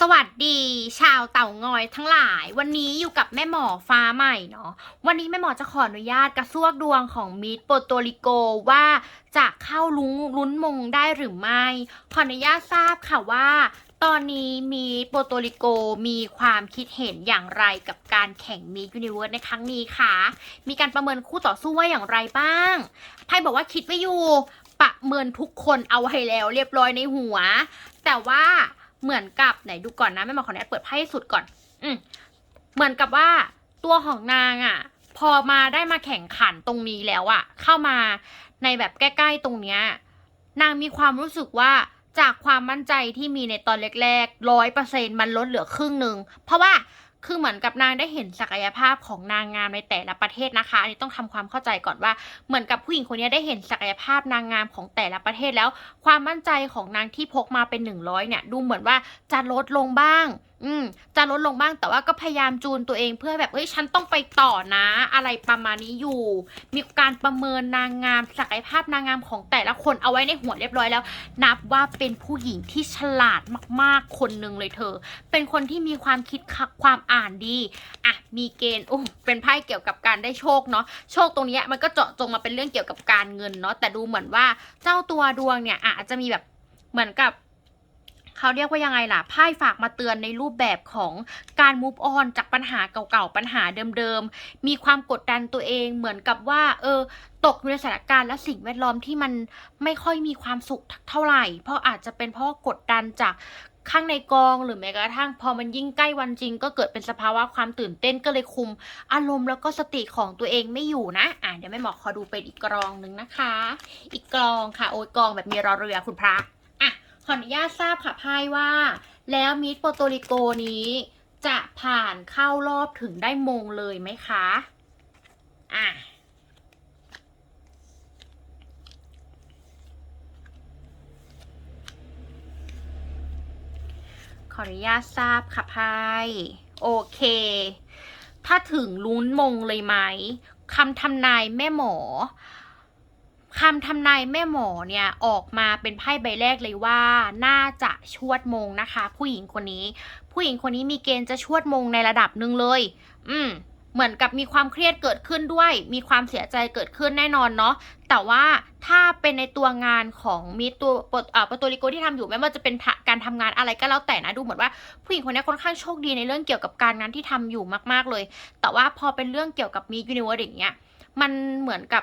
สวัสดีชาวเต่างอยทั้งหลาย วันนี้อยู่กับแม่หมอฟ้าใหม่เนาะวันนี้แม่หมอจะขออนุญาตกระซวกดวงของมิดโปโตริโกว่าจะเข้าลุ้นลุ้นมงได้หรือไม่ ขออนุญาตทราบค่ะว่า ตอนนี้มีโปโตริโกมีความคิดเห็นอย่างไรกับการแข่งมียูนิเวิร์สในครั้งนี้คะมีการประเมินคู่ต่อสู้ว่าอย่างไรบ้างไพ่บอกว่าคิดไว้อยู่ประเมินทุกคนเอาไว้แล้ว เรียบร้อยในหัว แต่ว่า เหมือนกับไหนดูก่อนนะแม่หมอขออนุญาตเปิดไพ่สุดก่อน อืมเหมือนกับว่าตัวของนางอะ่ะ พอมาได้มาแข่งขันตรงนี้แล้วอะ่ะ เข้ามาในแบบใกล้ๆตรงเนี้ยนางมีความรู้สึกว่าจากความมั่นใจที่มีในตอนแรกๆร้อยเปอร์เซ็นมันลดเหลือครึ่งหนึ่งเพราะว่า คือเหมือนกับนางได้เห็นศักยภาพของนางงามในแต่ละประเทศนะคะ อันนี้ต้องทำความเข้าใจก่อนว่า เหมือนกับผู้หญิงคนนี้ได้เห็นศักยภาพนางงามของแต่ละประเทศแล้ว ความมั่นใจของนางที่พกมาเป็น 100เนี่ยดูเหมือนว่าจะลดลงบ้าง อืมจะลดลงบ้างแต่ว่าก็พยายามจูนตัวเองเพื่อแบบเอ้ยฉันต้องไปต่อนะ อะไรประมาณนี้อยู่ มีการประเมินนางงามศักยภาพนางงามของแต่ละคนเอาไว้ในหัวเรียบร้อยแล้ว นับว่าเป็นผู้หญิงที่ฉลาดมากๆคนหนึ่งเลยเธอ เป็นคนที่มีความคิดคักความอ่านดีอะมีเกณฑ์โอ้เป็นไพ่เกี่ยวกับการได้โชคเนาะโชคตรงนี้มันก็เจาะจงมาเป็นเรื่องเกี่ยวกับการเงินเนาะแต่ดูเหมือนว่าเจ้าตัวดวงเนี่ยอะอาจจะมีแบบเหมือนกับ เขาเรียกว่ายังไงล่ะไพ่ฝากมาเตือนในรูปแบบของการ move on จากปัญหาเก่าๆปัญหาเดิมๆ มีความกดดันตัวเองเหมือนกับว่า เออ ตกอยู่ในสถานการณ์และสิ่งแวดล้อมที่มันไม่ค่อยมีความสุขเท่าไหร่ เพราะอาจจะเป็นเพราะกดดันจากข้างในกองหรือแม้กระทั่งพอมันยิ่งใกล้วันจริง ก็เกิดเป็นสภาวะความตื่นเต้นก็เลยคุม อารมณ์แล้วก็สติของตัวเองไม่อยู่นะ อะเดี๋ยวแม่หมอขอดูเป็นอีกกรองหนึ่งนะคะ อีกกรองค่ะ โอ้ยกรองแบบมีรอเรือคุณพระ ขออนุญาตทราบค่ะพายว่า แล้วมิสโปโตริโกนี้จะผ่านเข้ารอบถึงได้มงเลยไหมคะ อะขออนุญาตทราบค่ะพายโอเค ถ้าถึงลุ้นมงเลยไหมคำทำนายแม่หมอ คำทำนายแม่หมอเนี่ยออกมาเป็นไพ่ใบแรกเลยว่าน่าจะชวดมงนะคะ ผู้หญิงคนนี้ ผู้หญิงคนนี้มีเกณฑ์จะชวดมงในระดับหนึ่งเลย อืมเหมือนกับมีความเครียดเกิดขึ้นด้วย มีความเสียใจเกิดขึ้นแน่นอนเนาะ แต่ว่าถ้าเป็นในตัวงานของมีตัวปตอ่าปโตริโกที่ทำอยู่ไม่ว่าจะเป็นการทำงานอะไรก็แล้วแต่นะดูเหมือนว่าผู้หญิงคนนี้ค่อนข้างโชคดีในเรื่องเกี่ยวกับการงานที่ทำอยู่มาก ๆเลย แต่ว่าพอเป็นเรื่องเกี่ยวกับมียูนิเวิร์สอย่างเงี้ย มันเหมือนกับ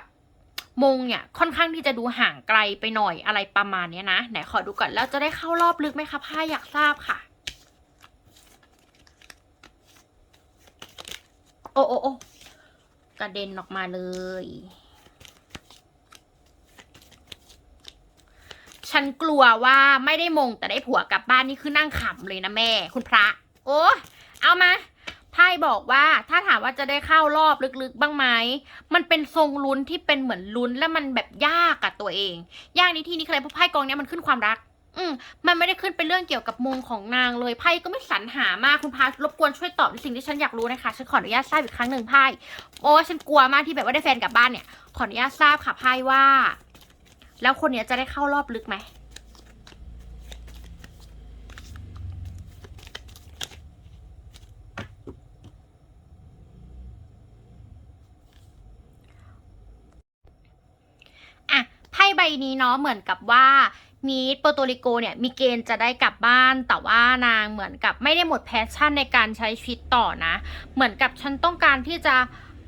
มงเนี่ยค่อนข้างที่จะดูห่างไกลไปหน่อยอะไรประมาณเนี้ยนะ ไหนขอดูก่อนแล้วจะได้เข้ารอบลึกไหมคะพ่าอยากทราบค่ะ โอ้โอ้โอ้กระเด็นออกมาเลย ฉันกลัวว่าไม่ได้มงแต่ได้ผัวกลับบ้านนี่คือนั่งขำเลยนะแม่ คุณพระ โอ้ เอามาไพ่บอกว่าถ้าามว่าจะได้เข้ารอบลึกๆ บ้างไหม มันเป็นทรงลุ้นที่เป็นเหมือนลุ้นแล้วมันแบบยากอะตัวเอง ยากในที่นี้คืออะไรเพราะไพ่กองนี้มันขึ้นความรัก อืมมันไม่ได้ขึ้นเป็นเรื่องเกี่ยวกับมงของนางเลย ไพ่ก็ไม่สรรหามากคุณพารบกวนช่วยตอบในสิ่งที่ฉันอยากรู้นะคะ ฉันขออนุญาตทราบอีกครั้งหนึ่งไพ่ โอ้ฉันกลัวมากที่แบบว่าได้แฟนกลับบ้านเนี่ย ขออนุญาตทราบค่ะไพ่ว่า แล้วคนเนี้ยจะได้เข้ารอบลึกไหม อะไพ่ใบ นี้เนาะเหมือนกับว่ามีโปรโตริโกเนี่ยมีเกณฑ์จะได้กลับบ้าน แต่ว่านางเหมือนกับไม่ได้หมดแพชชั่นในการใช้ชีวิตต่อนะ เหมือนกับฉันต้องการที่จะ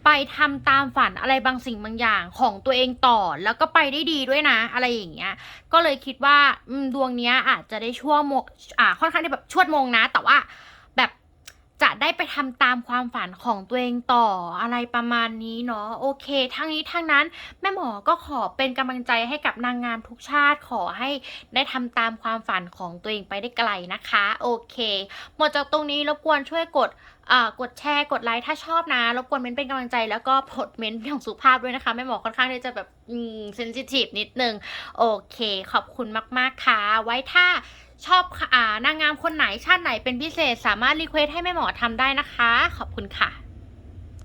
ไปทำตามฝันอะไรบางสิ่งบางอย่างของตัวเองต่อแล้วก็ไปได้ดีด้วยนะ อะไรอย่างเงี้ยก็เลยคิดว่าดวงเนี้ยอาจจะได้ชั่วโมงอ่าค่อนข้างที่แบบชั่วดมงนะ แต่ว่า จะได้ไปทำตามความฝันของตัวเองต่ออะไรประมาณนี้เนาะโอเค ทั้งนี้ทั้งนั้นแม่หมอก็ขอเป็นกำลังใจให้กับนางงามทุกชาติขอให้ได้ทำตามความฝันของตัวเองไปได้ไกลนะคะ โอเค หมดจากตรงนี้รบกวนช่วยกดอ่ากดแชร์กดไลค์ถ้าชอบนะรบกวนเม้นเป็นกำลังใจแล้วก็กดเม้นอย่างสุภาพด้วยนะคะแม่หมอค่อนข้างที่จะแบบอืมเซนซิทีฟนิดนึง โอเค ขอบคุณมาก ๆ ค่ะ ไว้ถ้า ชอบอ่านางงามคนไหนชาติไหนเป็นพิเศษ สามารถรีเควสให้แม่หมอทำได้นะคะ ขอบคุณค่ะ